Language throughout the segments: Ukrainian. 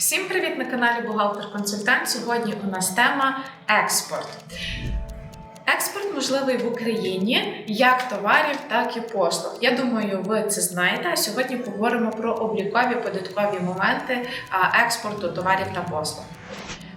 Всім привіт на каналі Бухгалтер Консультант. Сьогодні у нас тема експорт. Експорт можливий в Україні як товарів, так і послуг. Я думаю, ви це знаєте. А сьогодні поговоримо про облікові податкові моменти експорту товарів та послуг.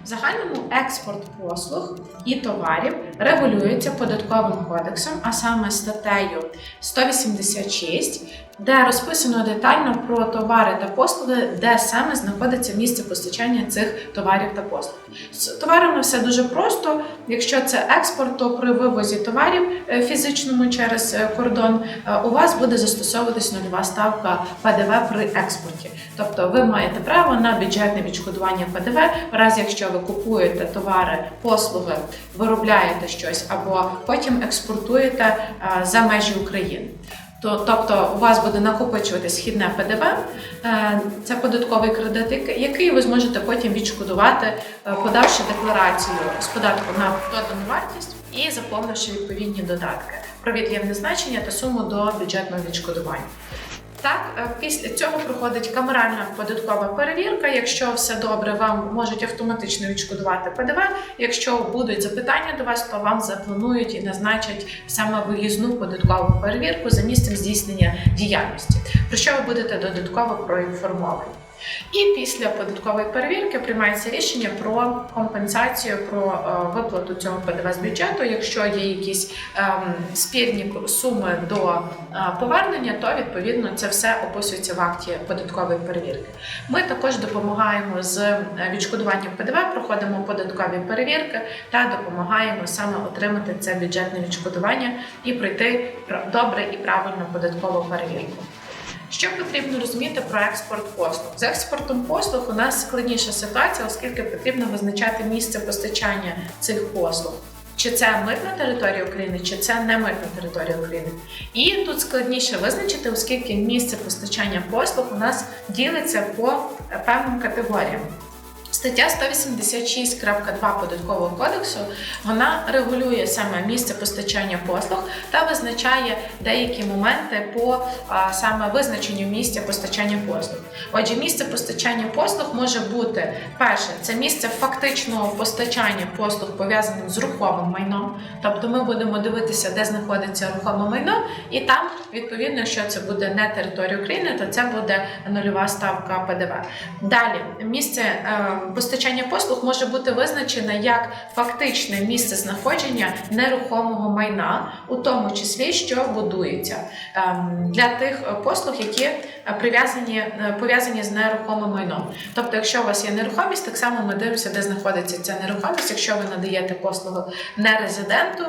В загальному експорт послуг і товарів регулюється податковим кодексом, а саме статтею 186, де розписано детально про товари та послуги, де саме знаходиться місце постачання цих товарів та послуг. З товарами все дуже просто. Якщо це експорт, то при вивозі товарів е, фізичному через е, кордон е, у вас буде застосовуватись нульова ставка ПДВ при експорті. Тобто ви маєте право на бюджетне відшкодування ПДВ, в разі якщо ви купуєте товари, послуги, виробляєте щось або потім експортуєте е, за межі України. То, тобто у вас буде накопичувати східне ПДВ, е, це податковий кредит, який- який ви зможете потім відшкодувати, е, подавши декларацію з податку на додану вартість і заповнивши відповідні додатки про від'ємне значення та суму до бюджетного відшкодування. Так, е, після цього проходить камеральна податкова перевірка. Якщо все добре, вам можуть автоматично відшкодувати ПДВ. Якщо будуть запитання до вас, то вам запланують і назначать саме виїзну податкову перевірку за місцем здійснення діяльності, про що ви будете додатково проінформовані. І після податкової перевірки приймається рішення про компенсацію, про е, виплату цього ПДВ з бюджету. Якщо є якісь ем, спірні суми до е, повернення, то відповідно це все описується в акті податкової перевірки. Ми також допомагаємо з е, відшкодуванням ПДВ, проходимо податкові перевірки та допомагаємо саме отримати це бюджетне відшкодування і пройти пр- добре і правильно податкову перевірку. Що потрібно розуміти про експорт послуг? З експортом послуг у нас складніша ситуація, оскільки потрібно визначати місце постачання цих послуг. Чи це митна територія України, чи це не митна територія України. І тут складніше визначити, оскільки місце постачання послуг у нас ділиться по е, певним категоріям. Стаття 186.2 податкового кодексу вона регулює саме місце постачання послуг та визначає деякі моменти по а, саме визначенню місця постачання послуг. Отже, місце постачання послуг може бути перше, це місце фактичного постачання послуг пов'язаним з рухомим майном. Тобто ми будемо дивитися, де знаходиться рухоме майно, і там, відповідно, якщо це буде не територія України, то це буде нульова ставка ПДВ. Далі місце е, постачання послуг може бути визначене як фактичне місце знаходження нерухомого майна, у тому числі що будується ем, для тих послуг, які прив'язані е, пов'язані з нерухомим майном. Тобто, якщо у вас є нерухомість, так само ми дивимося, де знаходиться ця нерухомість. Якщо ви надаєте послугу нерезиденту,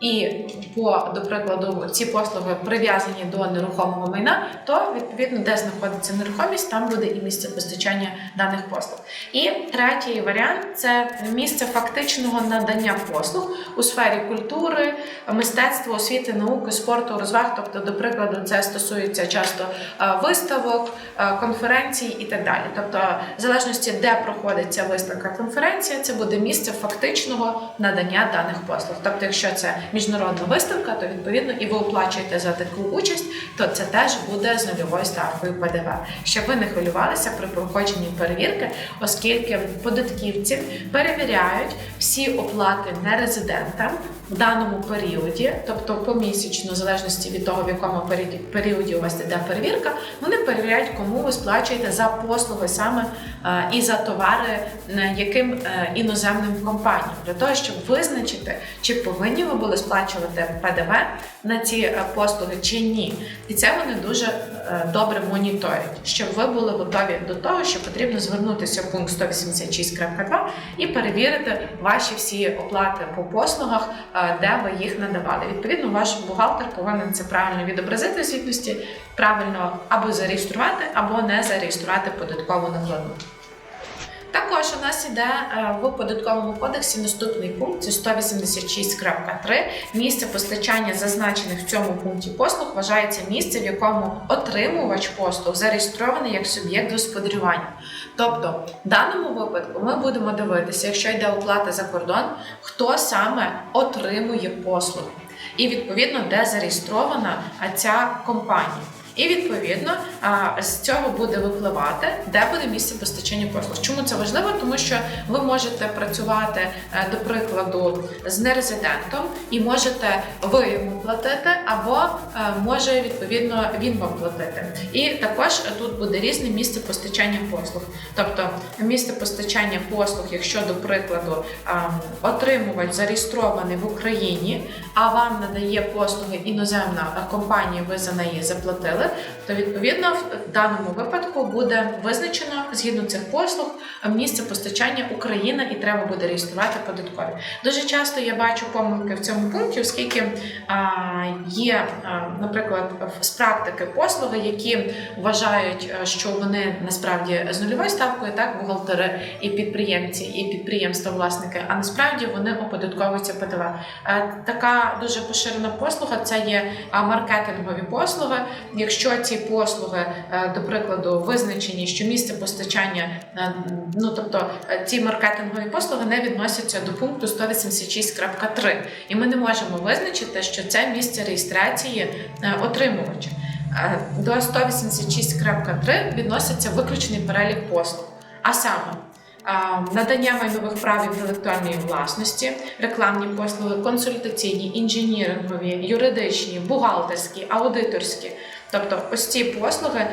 і по до прикладу ці послуги прив'язані до нерухомого майна, то відповідно де знаходиться нерухомість, там буде і місце постачання даних послуг. І третій варіант це місце фактичного надання послуг у сфері культури, мистецтва, освіти, науки, спорту, розваг. Тобто, до прикладу, це стосується часто е, виставок, е, конференцій і так далі. Тобто, в залежності, де проходить ця виставка конференція, це буде місце фактичного надання даних послуг. Тобто, якщо це міжнародна виставка, то відповідно і ви оплачуєте за таку участь, то це теж буде з нульовою ставкою ПДВ. Щоб ви не хвилювалися при проходженні перевірки, оскільки податківці перевіряють всі оплати нерезидентам в даному періоді, тобто помісячно, в залежності від того, в якому періоді, у вас йде перевірка, вони перевіряють, кому ви сплачуєте за послуги саме е, і за товари яким е, іноземним компаніям, для того, щоб визначити, чи повинні ви були сплачувати ПДВ на ці е, послуги чи ні. І це вони дуже е, добре моніторять, щоб ви були готові до того, що потрібно звернутися в пункт 186.2 і перевірити ваші всі оплати по послугах, е, де ви їх надавали. Відповідно, ваш бухгалтер повинен це правильно відобразити в звітності, правильно або зареєструвати, або не зареєструвати податкову накладну. Також у нас іде е, в податковому кодексі наступний пункт це 186.3. Місце постачання зазначених в цьому пункті послуг вважається місце, в якому отримувач послуг зареєстрований як суб'єкт господарювання. Тобто, в даному випадку ми будемо дивитися, якщо йде оплата за кордон, хто саме отримує послугу, і відповідно де зареєстрована ця компанія. І відповідно з цього буде випливати, де буде місце постачання послуг. Чому це важливо? Тому що ви можете працювати, е, до прикладу, з нерезидентом і можете ви йому платити, або е, може відповідно він вам платити. І також тут буде різне місце постачання послуг. Тобто місце постачання послуг, якщо до прикладу ем, отримувач зареєстрований в Україні, а вам надає послуги іноземна компанія, ви за неї заплатили, то відповідно в даному випадку буде визначено згідно цих послуг місце постачання Україна і треба буде реєструвати податкові. Дуже часто я бачу помилки в цьому пункті, оскільки є, наприклад, з практики послуги, які вважають, е, що вони насправді з нульовою ставкою, так бухгалтери і підприємці, і підприємства власники, а насправді вони оподатковуються ПДВ. Е, Така дуже поширена послуга це є маркетингові послуги. Якщо ці послуги, е, до прикладу, визначені, що місце постачання, е, ну тобто е, ці маркетингові послуги не відносяться до пункту 186.3, і ми не можемо визначити, що це місце реєстрації отримувача. До 186.3 відноситься виключний перелік послуг, а саме. Надання майнових прав інтелектуальної власності, рекламні послуги, консультаційні, інженірингові, юридичні, бухгалтерські, аудиторські. Тобто, ось ці послуги,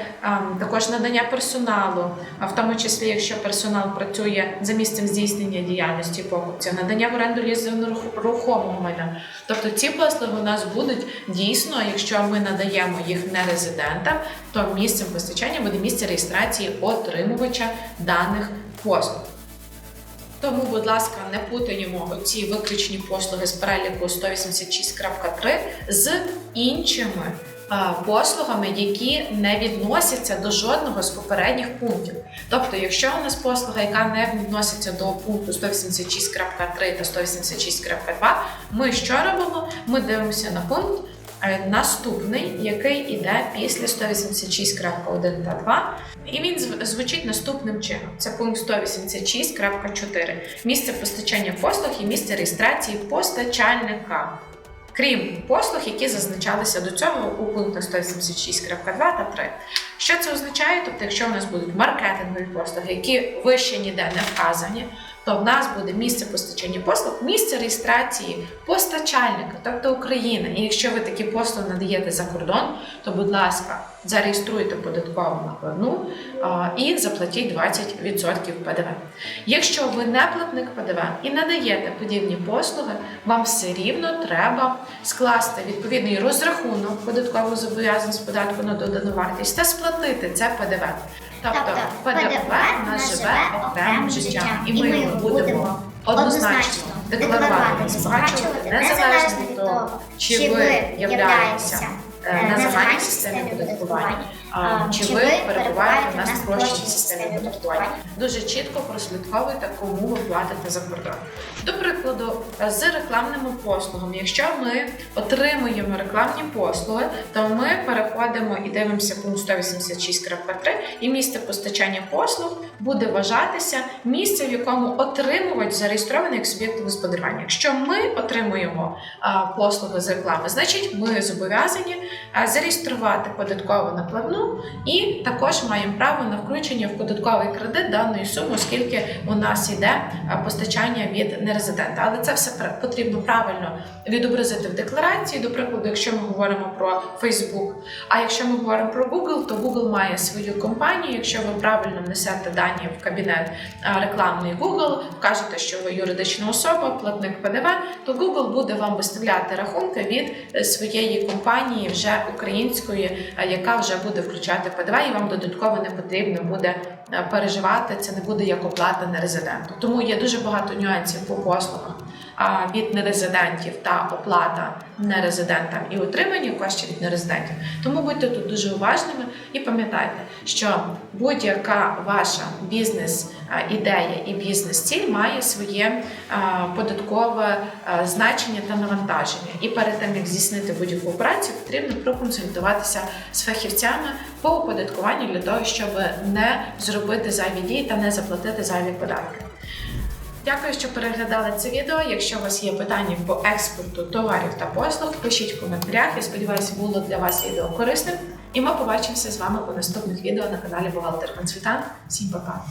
також надання персоналу, а в тому числі, якщо персонал працює за місцем здійснення діяльності покупця, надання в оренду рухомого майна. Тобто ці послуги у нас будуть дійсно, якщо ми надаємо їх не резидентам, то місцем постачання буде місце реєстрації отримувача даних послуг. Тому, будь ласка, не путаємо ці виключні послуги з переліку 186.3 з іншими послугами, які не відносяться до жодного з попередніх пунктів. Тобто, якщо у нас послуга, яка не відноситься до пункту 186.3 та 186.2, ми що робимо? Ми дивимося на пункт е, наступний, який іде після 186.1 та 2, і він звучить наступним чином. Це пункт 186.4. Місце постачання послуг і місце реєстрації постачальника. Крім послуг, які зазначалися до цього у пунктах 176.2 та 3. Що це означає? Тобто, якщо у нас будуть маркетингові послуги, які вище ніде не вказані, то в нас буде місце постачання послуг, місце реєстрації постачальника, тобто Україна. І якщо ви такі послуги надаєте за кордон, то, будь ласка, зареєструйте податкову накладну і заплатіть 20% ПДВ. Якщо ви не платник ПДВ і надаєте подібні послуги, вам все рівно треба скласти відповідний розрахунок податкового зобов'язань з податку на додану вартість та сплатити це ПДВ. Тобто подавати ПДВ у нас живе окремим життям, і ми його будемо однозначно декларувати збагачувати незалежно від того, чи ви являєтеся на загальній системі оподаткування, чи ви перебуваєте на спрощеній системі оподаткування. Дуже чітко прослідковуйте, кому ви платите за кордон. До прикладу, е, з рекламними послугами, якщо ми отримуємо рекламні послуги, то ми переходимо і дивимося пункт 186.3, і місце постачання послуг буде вважатися місце, в якому отримувач зареєстрований як суб'єкт господарювання. Якщо ми отримуємо послуги з реклами, значить ми зобов'язані зареєструвати податкову накладну і також маємо право на включення в податковий кредит даної суми, оскільки у нас йде постачання від нерезидента. Але це все потрібно правильно відобразити в декларації. До прикладу, якщо ми говоримо про Facebook, а якщо ми говоримо про Google, то Google має свою компанію. Якщо ви правильно внесете дані в кабінет рекламний Google, вкажете, що ви юридична особа, платник ПДВ, то Google буде вам виставляти рахунки від е, своєї компанії вже української, е, яка вже буде включати ПДВ, і вам додатково не потрібно буде е, переживати. Це не буде як оплата на резиденту. Тому є дуже багато нюансів по послугах від нерезидентів та оплата нерезидентам і отримання коштів від нерезидентів. Тому будьте тут дуже уважними і пам'ятайте, що будь-яка ваша бізнес-ідея і бізнес-ціль має своє податкове значення та навантаження. І перед тим як здійснити будь-яку операцію, потрібно проконсультуватися з фахівцями по оподаткуванню для того, щоб не зробити зайві дії та не заплатити зайві податки. Дякую, що переглядали це відео. Якщо у вас є питання по експорту товарів та послуг, пишіть в коментарях. Я сподіваюся, було для вас відео корисним. І ми побачимося з вами у наступних відео на каналі Бухгалтер Консультант. Всім па-па!